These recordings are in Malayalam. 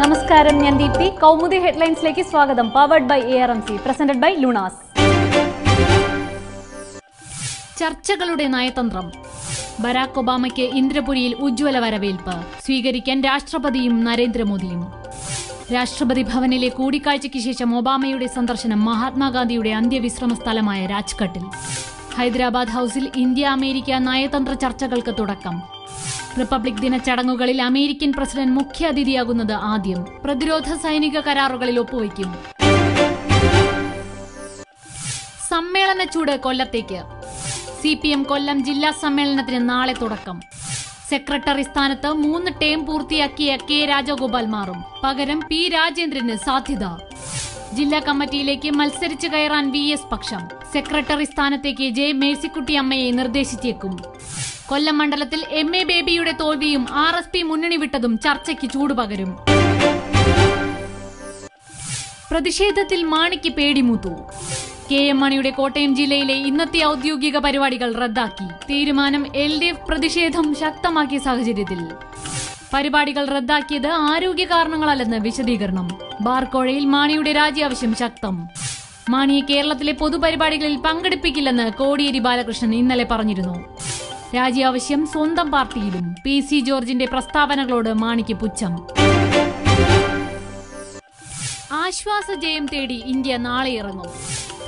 നമസ്കാരം ഞാൻ ദീപ്തി. കൗമുദി ഹെഡ്ലൈൻസിലേക്ക് സ്വാഗതം. Powered by A R M C presented by Luna's ചർച്ചകളുടെ നയതന്ത്രം. ബരാക് ഒബാമയ്ക്ക് ഇന്ദ്രപുരിയിൽ ഉജ്ജ്വല വരവേൽപ്പ്. സ്വീകരിക്കാൻ രാഷ്ട്രപതിയും നരേന്ദ്രമോദിയും. രാഷ്ട്രപതി ഭവനിലെ കൂടിക്കാഴ്ചയ്ക്ക് ശേഷം ഒബാമയുടെ സന്ദർശനം മഹാത്മാഗാന്ധിയുടെ അന്ത്യവിശ്രമ സ്ഥലമായ രാജ്ഘട്ടിൽ. ഹൈദരാബാദ് ഹൌസിൽ ഇന്ത്യ അമേരിക്ക നയതന്ത്ര ചർച്ചകൾക്ക് തുടക്കം. റിപ്പബ്ലിക് ദിന ചടങ്ങുകളിൽ അമേരിക്കൻ പ്രസിഡന്റ് മുഖ്യാതിഥിയാകുന്നത് ആദ്യം. പ്രതിരോധ സൈനിക കരാറുകളിൽ ഒപ്പുവയ്ക്കും. സമ്മേളന ചൂട് കൊല്ലത്തേക്ക്. സി പി എം കൊല്ലം ജില്ലാ സമ്മേളനത്തിന് നാളെ തുടക്കം. സെക്രട്ടറി സ്ഥാനത്ത് മൂന്ന് ടേം പൂർത്തിയാക്കിയ കെ രാജഗോപാൽ മാറും. പകരം പി രാജേന്ദ്രന് സാധ്യത. ജില്ലാ കമ്മിറ്റിയിലേക്ക് മത്സരിച്ചു കയറാൻ വി എസ് പക്ഷം. സെക്രട്ടറി സ്ഥാനത്തേക്ക് ജെ മേഴ്സിക്കുട്ടി അമ്മയെ നിർദ്ദേശിച്ചേക്കും. കൊല്ലം മണ്ഡലത്തിൽ എം എ ബേബിയുടെ തോൽവിയും ആർ എസ് പി മുന്നണി വിട്ടതും ചർച്ചയ്ക്ക് ചൂടുപകരും പ്രതിഷേധത്തിൽ മാണിക്ക് പേടിമൂത്തു കെ എം മണിയുടെ കോട്ടയം ജില്ലയിലെ ഇന്നത്തെ ഔദ്യോഗിക പരിപാടികൾ റദ്ദാക്കി. തീരുമാനം എൽ പ്രതിഷേധം ശക്തമാക്കിയ സാഹചര്യത്തിൽ. പരിപാടികൾ റദ്ദാക്കിയത് ആരോഗ്യ കാരണങ്ങളല്ലെന്ന് വിശദീകരണം. ബാർക്കോഴയിൽ മാണിയുടെ രാജി ആവശ്യം ശക്തം. മാണിയെ കേരളത്തിലെ പൊതുപരിപാടികളിൽ പങ്കെടുപ്പിക്കില്ലെന്ന് കോടിയേരി ബാലകൃഷ്ണൻ ഇന്നലെ പറഞ്ഞിരുന്നു. രാജി ആവശ്യം സ്വന്തം പാർട്ടിയിലും പി സി ജോർജിന്റെ പ്രസ്താവനകളോട് മാണിക്ക് പുച്ഛം. ആശ്വാസ ജയം തേടി ഇന്ത്യ നാളെ ഇറങ്ങും.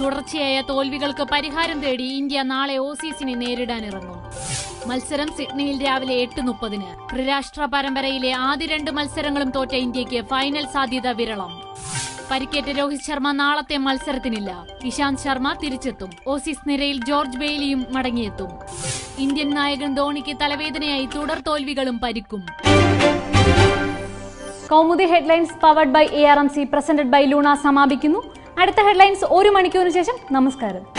തുടർച്ചയായ തോൽവികൾക്ക് പരിഹാരം തേടി ഇന്ത്യ നാളെ ഓസീസിനെ നേരിടാനിറങ്ങും മത്സരം സിഡ്നിയിൽ രാവിലെ എട്ട് മുപ്പതിന്. ത്രിരാഷ്ട്ര പരമ്പരയിലെ ആദ്യ രണ്ട് മത്സരങ്ങളും തോറ്റ ഇന്ത്യയ്ക്ക് ഫൈനൽ സാധ്യത വിരളം. പരിക്കേറ്റ രോഹിത് ശർമ്മ നാളത്തെ മത്സരത്തിനില്ല. ഇശാന്ത് ശർമ്മ തിരിച്ചെത്തും. ഓസീസ് നിരയിൽ ജോർജ് ബെയ്ലിയും മടങ്ങിയെത്തും. ഇന്ത്യൻ നായകൻ ധോണിക്ക് തലവേദനയായി തുടർ തോൽവികളും പരിക്കും. Kaumudi headlines powered by A R M C presented by Luna സമാപിക്കുന്നു. അടുത്ത ഹെഡ്ലൈൻസ് ഒരു മണിക്കൂറിന് ശേഷം നമസ്കാരം.